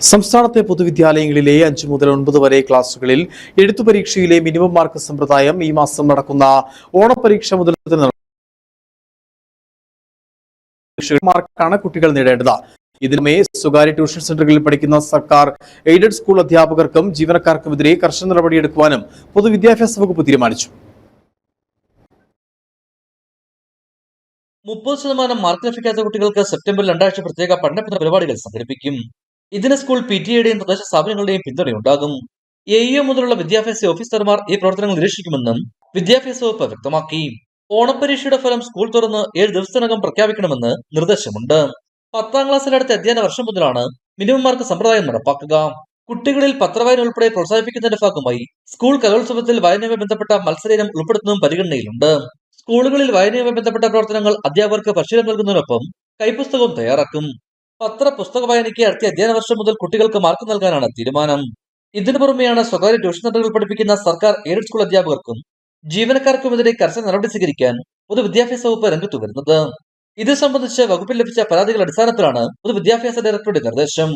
സംസ്ഥാനത്തെ പൊതുവിദ്യാലയങ്ങളിലെ അഞ്ചു മുതൽ ഒൻപത് വരെ ക്ലാസുകളിൽ എഴുത്തു പരീക്ഷയിലെ മിനിമം മാർക്ക് സമ്പ്രദായം ഈ മാസം നടക്കുന്ന ഓണപരീക്ഷ മുതൽ. മാർക്കാണ് കുട്ടികൾ നേടേണ്ടത് ഇതിനുമേ സ്വകാര്യ ട്യൂഷൻ സെന്ററുകളിൽ പഠിക്കുന്ന സർക്കാർ എയ്ഡഡ് സ്കൂൾ അധ്യാപകർക്കും ജീവനക്കാർക്കുമെതിരെ കർശന നടപടിയെടുക്കുവാനും പൊതുവിദ്യാഭ്യാസ വകുപ്പ് തീരുമാനിച്ചു മുപ്പത് ശതമാനം മാർക്ക് ലഭിക്കാത്ത കുട്ടികൾക്ക് സെപ്റ്റംബർ രണ്ടാഴ്ച പ്രത്യേക പഠന പരിപാടികൾ സംഘടിപ്പിക്കും ഇതിന് സ്കൂൾ പി ടി എയുടെയും തദ്ദേശ സ്ഥാപനങ്ങളുടെയും പിന്തുണയുണ്ടാകും എ ഇഒ മുതലുള്ള വിദ്യാഭ്യാസ ഓഫീസർമാർ ഈ പ്രവർത്തനങ്ങൾ നിരീക്ഷിക്കുമെന്നും വിദ്യാഭ്യാസ വകുപ്പ് വ്യക്തമാക്കി. ഓണപരീക്ഷയുടെ ഫലം സ്കൂൾ തുറന്ന് ഏഴ് ദിവസത്തിനകം പ്രഖ്യാപിക്കണമെന്ന് നിർദ്ദേശമുണ്ട്. പത്താം ക്ലാസ്സിലടുത്ത അധ്യയന വർഷം മുതലാണ് മിനിമം മാർക്ക് സമ്പ്രദായം നടപ്പാക്കുക. കുട്ടികളിൽ പത്രവായന ഉൾപ്പെടെ പ്രോത്സാഹിപ്പിക്കുന്നതിന്റെ ഭാഗമായി സ്കൂൾ കലോത്സവത്തിൽ വായനയുമായി ബന്ധപ്പെട്ട മത്സരം ഉൾപ്പെടുത്തുന്നതും പരിഗണനയിലുണ്ട്. സ്കൂളുകളിൽ വായനയുമായി ബന്ധപ്പെട്ട പ്രവർത്തനങ്ങൾ അധ്യാപകർക്ക് പരിശീലനം നൽകുന്നതിനൊപ്പം കൈപ്പുസ്തകവും തയ്യാറാക്കും. പത്ര പുസ്തക വായനയ്ക്ക് അടുത്ത അധ്യയന വർഷം മുതൽ കുട്ടികൾക്ക് മാർക്ക് നൽകാനാണ് തീരുമാനം. ഇതിനു പുറമെയാണ് സ്വകാര്യ ട്യൂഷൻ സെന്ററുകൾ പഠിപ്പിക്കുന്ന സർക്കാർ എയ്ഡഡ് സ്കൂൾ അധ്യാപകർക്കും ജീവനക്കാർക്കുമെതിരെ കർശന നടപടി സ്വീകരിക്കാൻ പൊതുവിദ്യാഭ്യാസ വകുപ്പ് രംഗത്ത് വരുന്നത്. ഇത് സംബന്ധിച്ച് വകുപ്പിൽ ലഭിച്ച പരാതികളുടെ അടിസ്ഥാനത്തിലാണ് പൊതുവിദ്യാഭ്യാസ ഡയറക്ടറുടെ നിർദ്ദേശം.